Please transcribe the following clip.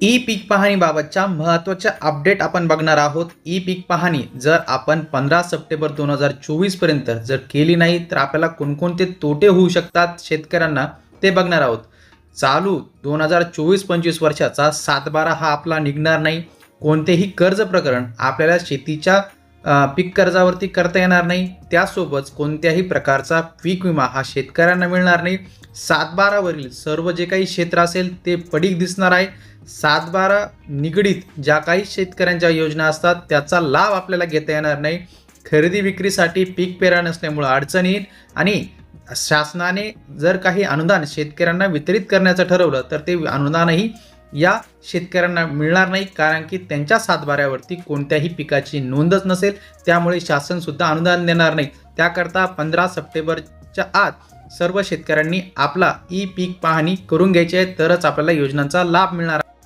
E पीक पाहणीबाबतच्या महत्त्वाच्या update आपण बघणार आहोत. ई पीक पाहणी जर आपण पंधरा सप्टेंबर दोन हजार चोवीसपर्यंत जर केली नाही तर आपल्याला कोणकोणते तोटे होऊ शकतात शेतकऱ्यांना ते बघणार आहोत. चालू दोन हजार चोवीस पंचवीस वर्षाचा सातबारा हा आपला निघणार नाही. कोणतेही कर्ज प्रकरण आपल्याला शेतीच्या पीक कर्जावरती करता येणार नाही. त्यासोबत कोणत्याही प्रकारचा पीक विमा हा शेतकऱ्यांना मिळणार नाही. सातबारावरील सर्व जे काही क्षेत्र असेल ते पडीक दिसणार आहे. सातबारा निगडीत ज्या काही शेतकऱ्यांच्या योजना असतात त्याचा लाभ आपल्याला घेता येणार नाही. खरेदी विक्रीसाठी पीक पेरा नसल्यामुळं अडचण येईल आणि शासनाने जर काही अनुदान शेतकऱ्यांना वितरित करण्याचं ठरवलं तर ते अनुदानही या शेतकऱ्यांना मिळणार नाही कारण की त्यांच्या सातबाऱ्यावरती कोणत्याही पिकाची नोंदच नसेल. त्यामुळे शासनसुद्धा अनुदान देणार नाही. त्याकरता पंधरा सप्टेंबरच्या आत सर्व शेतकऱ्यांनी आपला ई पीक पाहणी करून घ्यायची आहे. तरच आपल्याला योजनांचा लाभ मिळणार